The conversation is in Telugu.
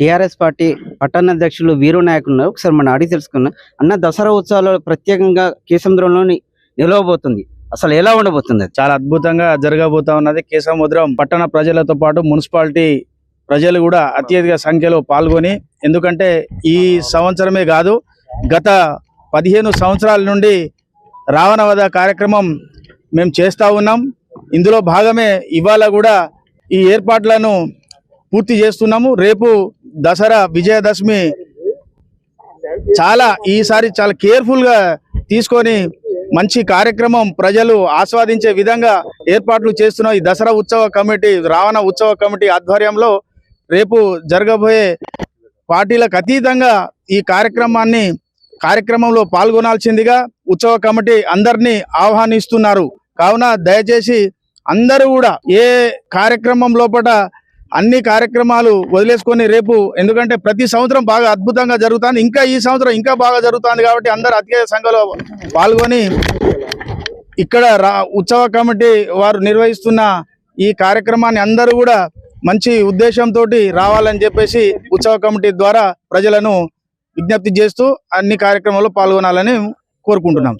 టిఆర్ఎస్ పార్టీ పట్టణ అధ్యక్షులు వీరు నాయకులు ఒకసారి మనం అడిగి తెలుసుకున్నాం అన్న దసరా ఉత్సవాలు ప్రత్యేకంగా కేసముద్రంలోని నిలవబోతుంది. అసలు ఎలా ఉండబోతుంది? చాలా అద్భుతంగా జరగబోతా ఉన్నది. కేసముద్రం పట్టణ ప్రజలతో పాటు మున్సిపాలిటీ ప్రజలు కూడా అత్యధిక సంఖ్యలో పాల్గొని ఎందుకంటే ఈ సంవత్సరమే కాదు గత పదిహేను సంవత్సరాల నుండి రావణవధ కార్యక్రమం మేము చేస్తూ ఉన్నాం. ఇందులో భాగమే ఇవాళ కూడా ఈ ఏర్పాట్లను పూర్తి చేస్తున్నాము. రేపు దసరా విజయదశమి చాలా ఈసారి చాలా కేర్ఫుల్గా తీసుకొని మంచి కార్యక్రమం ప్రజలు ఆస్వాదించే విధంగా ఏర్పాట్లు చేస్తున్న ఈ దసరా ఉత్సవ కమిటీ రావణ ఉత్సవ కమిటీ ఆధ్వర్యంలో రేపు జరగబోయే పార్టీలకు అతీతంగా ఈ కార్యక్రమాన్ని కార్యక్రమంలో పాల్గొనాల్సిందిగా ఉత్సవ కమిటీ అందరినీ ఆహ్వానిస్తున్నారు. కావున దయచేసి అందరూ కూడా ఏ కార్యక్రమం లోపల అన్ని కార్యక్రమాలు వదిలేసుకొని రేపు ఎందుకంటే ప్రతి సంవత్సరం బాగా అద్భుతంగా జరుగుతుంది. ఇంకా ఈ సంవత్సరం ఇంకా బాగా జరుగుతుంది కాబట్టి అందరు అతిథి సంఘంలో పాల్గొని ఇక్కడ రా ఉత్సవ కమిటీ వారు నిర్వహిస్తున్న ఈ కార్యక్రమాన్ని అందరూ కూడా మంచి ఉద్దేశంతో రావాలని చెప్పేసి ఉత్సవ కమిటీ ద్వారా ప్రజలను విజ్ఞప్తి చేస్తూ అన్ని కార్యక్రమాల్లో పాల్గొనాలని కోరుకుంటున్నాం